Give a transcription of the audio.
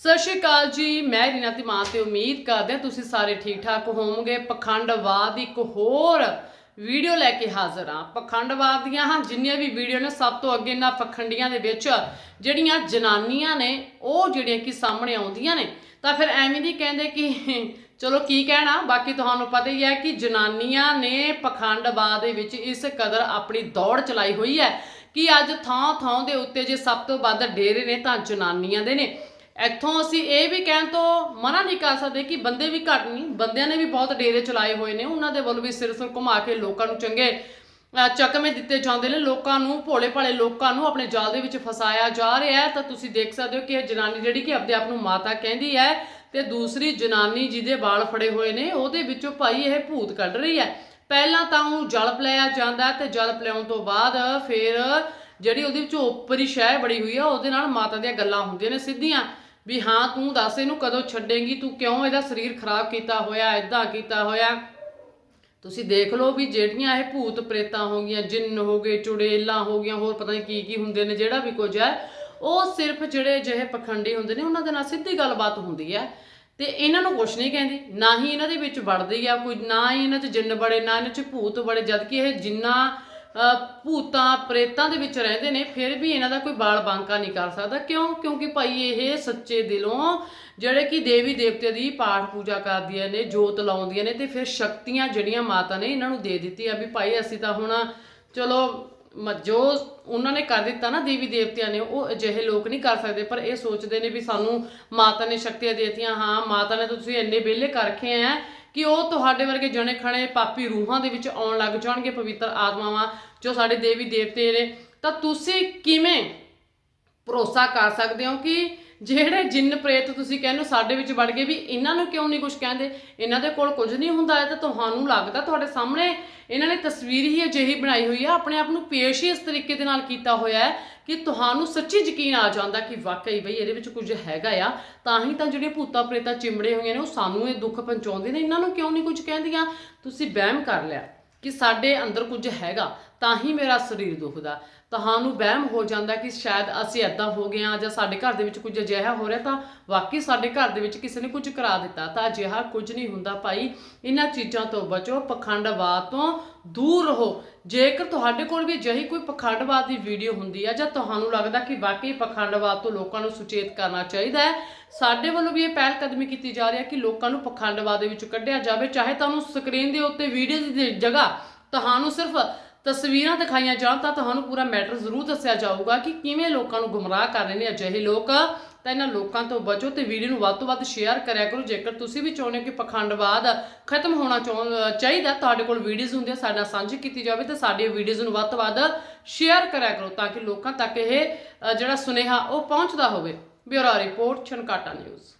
ਸਤਿ ਸ਼੍ਰੀ ਅਕਾਲ ਜੀ, ਮੈਂ ਰੀਨਾ ਮਾਂ ਤੇ ਉਮੀਦ ਕਰਦੇ ਹਾਂ ਤੁਸੀਂ ਸਾਰੇ ਠੀਕ ਠਾਕ ਹੋਵੋਗੇ ਪਖੰਡਵਾਦ ਇੱਕ ਹੋਰ ਵੀਡੀਓ ਲੈ ਕੇ ਹਾਜ਼ਰ ਹਾਂ। ਪਖੰਡਵਾਦ ਦੀਆਂ ਹਾਂ, ਜਿੰਨੀਆਂ ਵੀ ਵੀਡੀਓ ਨੇ, ਸਭ ਤੋਂ ਅੱਗੇ ਇਹਨਾਂ ਪਖੰਡੀਆਂ ਦੇ ਵਿੱਚ ਜਿਹੜੀਆਂ ਜਨਾਨੀਆਂ ਨੇ, ਉਹ ਜਿਹੜੀਆਂ ਕਿ ਸਾਹਮਣੇ ਆਉਂਦੀਆਂ ਨੇ। ਤਾਂ ਫਿਰ ਐਵੇਂ ਨਹੀਂ ਕਹਿੰਦੇ ਕਿ, ਚਲੋ ਕੀ ਕਹਿਣਾ, ਬਾਕੀ ਤੁਹਾਨੂੰ ਪਤਾ ਹੀ ਹੈ ਕਿ ਜਨਾਨੀਆਂ ਨੇ ਪਖੰਡਵਾਦ ਦੇ ਵਿੱਚ ਇਸ ਕਦਰ ਆਪਣੀ ਦੌੜ ਚਲਾਈ ਹੋਈ ਹੈ ਕਿ ਅੱਜ ਥਾਂ ਥਾਂ ਦੇ ਉੱਤੇ ਜੇ ਸਭ ਤੋਂ ਵੱਧ ਡੇਰੇ ਨੇ, ਤਾਂ ਜਨਾਨੀਆਂ ਦੇ ਨੇ। ਇੱਥੋਂ ਅਸੀਂ ਇਹ ਵੀ ਕਹਿਣ ਤੋਂ ਮਨਾ ਨਹੀਂ ਕਰ ਸਕਦੇ ਕਿ ਬੰਦੇ ਵੀ ਘੱਟ ਨਹੀਂ ਬੰਦਿਆਂ ਨੇ ਵੀ ਬਹੁਤ ਡੇਰੇ ਚਲਾਏ ਹੋਏ ਨੇ ਉਹਨਾਂ ਦੇ ਵੱਲੋਂ ਵੀ ਸਿਰ ਸਿਰ ਘੁਮਾ ਕੇ ਲੋਕਾਂ ਨੂੰ ਚੰਗੇ ਅਹ, ਚੱਕਵੇਂ ਦਿੱਤੇ ਜਾਂਦੇ ਨੇ ਲੋਕਾਂ ਨੂੰ ਭੋਲੇ ਭਾਲੇ ਲੋਕਾਂ ਨੂੰ ਆਪਣੇ ਜਾਲ ਦੇ ਵਿੱਚ ਫਸਾਇਆ ਜਾ ਰਿਹਾ ਹੈ। ਤਾਂ ਤੁਸੀਂ ਦੇਖ ਸਕਦੇ ਹੋ ਕਿ ਇਹ ਜਨਾਨੀ ਜਿਹੜੀ ਕਿ ਆਪਣੇ ਆਪ ਨੂੰ ਮਾਤਾ ਕਹਿੰਦੀ ਹੈ ਤੇ ਦੂਸਰੀ ਜਨਾਨੀ ਜਿਹਦੇ ਵਾਲ ਫੜੇ ਹੋਏ ਨੇ ਉਹਦੇ ਵਿੱਚੋਂ ਭਾਈ ਇਹ ਭੂਤ ਕੱਢ ਰਹੀ ਹੈ। ਪਹਿਲਾਂ ਤਾਂ ਉਹ ਜਲ ਪਲਾਇਆ ਜਾਂਦਾ ਹੈ ਤੇ ਜਲ ਪਲਾਉਣ ਤੋਂ ਬਾਅਦ ਫਿਰ ਜਿਹੜੀ ਉਹਦੇ ਵਿੱਚੋਂ ਉੱਪਰੀ ਸ਼ੈ ਬੜੀ ਹੋਈ ਆ ਉਹਦੇ ਨਾਲ ਮਾਤਾ ਦੀਆਂ ਗੱਲਾਂ ਹੁੰਦੀਆਂ ਨੇ ਸਿੱਧੀਆਂ। ਵੀ ਹਾਂ, ਤੂੰ ਦੱਸ ਇਹਨੂੰ ਕਦੋਂ ਛੱਡੇਂਗੀ? ਤੂੰ ਕਿਉਂ ਇਹਦਾ ਸਰੀਰ ਖਰਾਬ ਕੀਤਾ ਹੋਇਆ ਇਦਾਂ ਕੀਤਾ ਹੋਇਆ? ਤੁਸੀਂ ਦੇਖ ਲਓ ਵੀ ਜਿਹੜੀਆਂ ਇਹ ਭੂਤ ਪ੍ਰੇਤਾਂ ਹੋ ਗਈਆਂ, ਜਿੰਨ ਹੋ ਗਏ, ਚੁੜੇਲਾਂ ਹੋ ਗਈਆਂ, ਹੋਰ ਪਤਾ ਨਹੀਂ ਕੀ ਕੀ ਹੁੰਦੇ ਨੇ, ਜਿਹੜਾ ਵੀ ਕੁਝ ਹੈ, ਉਹ ਸਿਰਫ ਜਿਹੜੇ ਜਿਹੇ ਪਖੰਡੀ ਹੁੰਦੇ ਨੇ, ਉਹਨਾਂ ਦੇ ਨਾਲ ਸਿੱਧੀ ਗੱਲਬਾਤ ਹੁੰਦੀ ਹੈ। ਤੇ ਇਹਨਾਂ ਨੂੰ ਕੁਛ ਨਹੀਂ ਕਹਿੰਦੀ, ਨਾ ਹੀ ਇਹਨਾਂ ਦੇ ਵਿੱਚ ਵੜਦੀ ਆ ਕੋਈ, ਨਾ ਹੀ ਇਹਨਾਂ 'ਚ ਜਿੰਨ ਬੜੇ, ਨਾ ਇਹਨਾਂ 'ਚ ਭੂਤ ਬੜੇ ਜਦ ਕਿ ਇਹ ਜਿੰਨਾ ਭੂਤਾਂ, ਪ੍ਰੇਤਾਂ ਦੇ ਵਿੱਚ ਰਹਿੰਦੇ ਨੇ, ਫਿਰ ਵੀ ਇਹਨਾਂ ਦਾ ਕੋਈ ਬਾਲ ਬਾਂਕਾ ਨਹੀਂ ਕਰ ਸਕਦਾ। ਕਿਉਂ? ਕਿਉਂਕਿ ਭਾਈ ਇਹ ਸੱਚੇ ਦਿਲੋਂ ਜਿਹੜੇ ਕਿ ਦੇਵੀ ਦੇਵਤੇ ਦੀ ਪਾਠ ਪੂਜਾ ਕਰਦੀਆਂ ਨੇ, ਜੋਤ ਲਾਉਂਦੀਆਂ ਨੇ ਤੇ ਫਿਰ ਸ਼ਕਤੀਆਂ ਜਿਹੜੀਆਂ ਮਾਤਾ ਨੇ ਇਹਨਾਂ ਨੂੰ ਦੇ ਦਿੱਤੀਆਂ ਵੀ ਭਾਈ ਅਸੀਂ ਤਾਂ ਹੁਣ, ਚਲੋ, ਮ- ਜੋ ਉਹਨਾਂ ਨੇ ਕਰ ਦਿੱਤਾ ਨਾ ਦੇਵੀ ਦੇਵਤਿਆਂ ਨੇ, ਉਹ ਅਜਿਹੇ ਲੋਕ ਨਹੀਂ ਕਰ ਸਕਦੇ, ਪਰ ਇਹ ਸੋਚਦੇ ਨੇ ਵੀ ਸਾਨੂੰ ਮਾਤਾ ਨੇ ਸ਼ਕਤੀਆਂ ਦੇਤੀਆਂ। ਹਾਂ, ਮਾਤਾ ਨੇ ਤਾਂ ਤੁਸੀਂ ਇੰਨੇ ਵਿਹਲੇ ਕਰ ਰੱਖੇ ਆ ਕਿ ਉਹ ਤੁਹਾਡੇ ਵਰਗੇ ਜਣੇ ਖਣੇ ਪਾਪੀ ਰੂਹਾਂ ਦੇ ਵਿੱਚ ਆਉਣ ਲੱਗ ਜਾਣਗੇ ਪਵਿੱਤਰ ਆਤਮਾਵਾਂ, ਜੋ ਸਾਡੇ ਦੇਵੀ ਦੇਵਤੇ ਨੇ। ਤਾਂ ਤੁਸੀਂ ਕਿਵੇਂ ਭਰੋਸਾ ਕਰ ਸਕਦੇ ਹੋ ਕਿ ਜਿਹੜੇ ਜਿੰਨ ਪ੍ਰੇਤ ਤੁਸੀਂ ਕਹਿੰਦੇ ਹੋ, ਸਾਡੇ ਵਿੱਚ ਵੜ ਗਏ ਵੀ ਇਹਨਾਂ ਨੂੰ ਕਿਉਂ ਨਹੀਂ ਕੁਝ ਕਹਿੰਦੇ? ਇਹਨਾਂ ਦੇ ਕੋਲ ਕੁਝ ਨਹੀਂ ਹੁੰਦਾ ਹੈ ਤਾਂ ਤੁਹਾਨੂੰ ਲੱਗਦਾ ਤੁਹਾਡੇ ਸਾਹਮਣੇ। ਇਹਨਾਂ ਨੇ ਤਸਵੀਰ ਹੀ ਅਜਿਹੀ ਬਣਾਈ ਹੋਈ ਆ, ਆਪਣੇ ਆਪ ਨੂੰ ਪੇਸ਼ ਹੀ ਇਸ ਤਰੀਕੇ ਦੇ ਨਾਲ ਕੀਤਾ ਹੋਇਆ ਹੈ ਕਿ ਤੁਹਾਨੂੰ ਸੱਚੀ ਯਕੀਨ ਆ ਜਾਂਦਾ ਕਿ ਵਾਕਈ ਬਈ ਇਹਦੇ ਵਿੱਚ ਕੁਝ ਹੈਗਾ ਆ। ਤਾਂ ਹੀ ਤਾਂ ਜਿਹੜੀਆਂ ਭੂਤਾਂ ਪ੍ਰੇਤਾਂ ਚਿੰਬੜੇ ਹੋਈਆਂ ਨੇ, ਉਹ ਸਾਨੂੰ ਇਹ ਦੁੱਖ ਪਹੁੰਚਾਉਂਦੇ ਨੇ। ਇਹਨਾਂ ਨੂੰ ਕਿਉਂ ਨਹੀਂ ਕੁਝ ਕਹਿੰਦੀਆਂ? ਤੁਸੀਂ ਵਹਿਮ ਕਰ ਲਿਆ ਕਿ ਸਾਡੇ ਅੰਦਰ ਕੁਝ ਹੈਗਾ। ਤਾਂ ਹੀ ਮੇਰਾ ਸਰੀਰ ਦੁਖਦਾ। ਤੁਹਾਨੂੰ ਵਹਿਮ ਹੋ ਜਾਂਦਾ ਕਿ ਸ਼ਾਇਦ ਅਸੀਂ ਐਦਾਂ ਹੋ ਗਏ ਹਾਂ ਜਾਂ ਸਾਡੇ ਘਰ ਦੇ ਵਿੱਚ ਕੁਝ ਅਜਿਹਾ ਹੋ ਰਿਹਾ ਤਾਂ ਵਾਕਈ ਸਾਡੇ ਘਰ ਦੇ ਵਿੱਚ ਕਿਸੇ ਨੇ ਕੁਝ ਕਰਾ ਦਿੱਤਾ। ਤਾਂ ਅਜਿਹਾ ਕੁਝ ਨਹੀਂ ਹੁੰਦਾ ਭਾਈ। ਇਹਨਾਂ ਚੀਜ਼ਾਂ ਤੋਂ ਬਚੋ, ਪਖੰਡਵਾਦ ਤੋਂ ਦੂਰ ਰਹੋ। ਜੇਕਰ ਤੁਹਾਡੇ ਕੋਲ ਵੀ ਅਜਿਹੀ ਕੋਈ ਪਖੰਡਵਾਦ ਦੀ ਵੀਡੀਓ ਹੁੰਦੀ ਹੈ ਜਾਂ ਤੁਹਾਨੂੰ ਲੱਗਦਾ ਕਿ ਵਾਕਈ ਪਖੰਡਵਾਦ ਤੋਂ ਲੋਕਾਂ ਨੂੰ ਸੁਚੇਤ ਕਰਨਾ ਚਾਹੀਦਾ ਹੈ, ਸਾਡੇ ਵੱਲੋਂ ਵੀ ਇਹ ਪਹਿਲ ਕਦਮੀ ਕੀਤੀ ਜਾ ਰਹੀ ਹੈ ਕਿ ਲੋਕਾਂ ਨੂੰ ਪਖੰਡਵਾਦ ਦੇ ਵਿੱਚੋਂ ਕੱਢਿਆ ਜਾਵੇ। ਚਾਹੇ ਤੁਹਾਨੂੰ ਸਕਰੀਨ ਦੇ ਉੱਤੇ ਵੀਡੀਓ ਦੀ ਜਗ੍ਹਾ ਤੁਹਾਨੂੰ ਸਿਰਫ ਤਸਵੀਰਾਂ ਦਿਖਾਈਆਂ ਜਾਣ ਤਾਂ ਤੁਹਾਨੂੰ ਪੂਰਾ ਮੈਟਰ ਜ਼ਰੂਰ ਦੱਸਿਆ ਜਾਊਗਾ ਕਿ ਕਿਵੇਂ ਲੋਕਾਂ ਨੂੰ ਗੁੰਮਰਾਹ ਕਰ ਰਹੇ ਨੇ ਅਜਿਹੇ ਲੋਕ। ਤਾਂ ਇਹਨਾਂ ਲੋਕਾਂ ਤੋਂ ਬਚੋ ਤੇ ਵੀਡੀਓ ਨੂੰ ਵੱਧ ਤੋਂ ਵੱਧ ਸ਼ੇਅਰ ਕਰਿਆ ਕਰੋ। ਜੇਕਰ ਤੁਸੀਂ ਵੀ ਚਾਹੁੰਦੇ ਹੋ ਕਿ ਪਖੰਡਵਾਦ ਖਤਮ ਹੋਣਾ ਚਾਹੁੰ- ਚਾਹੀਦਾ, ਤੁਹਾਡੇ ਕੋਲ ਵੀਡੀਓਜ਼ ਹੁੰਦੀਆਂ, ਸਾਡੇ ਨਾਲ ਸਾਂਝੀ ਕੀਤੀ ਜਾਵੇ ਤਾਂ ਸਾਡੀਆਂ ਵੀਡੀਓਜ਼ ਨੂੰ ਵੱਧ ਤੋਂ ਵੱਧ ਸ਼ੇਅਰ ਕਰਿਆ ਕਰੋ ਤਾਂ ਕਿ ਲੋਕਾਂ ਤੱਕ ਇਹ ਜਿਹੜਾ ਸੁਨੇਹਾ ਉਹ ਪਹੁੰਚਦਾ ਹੋਵੇ। Bureau report Chhankata news.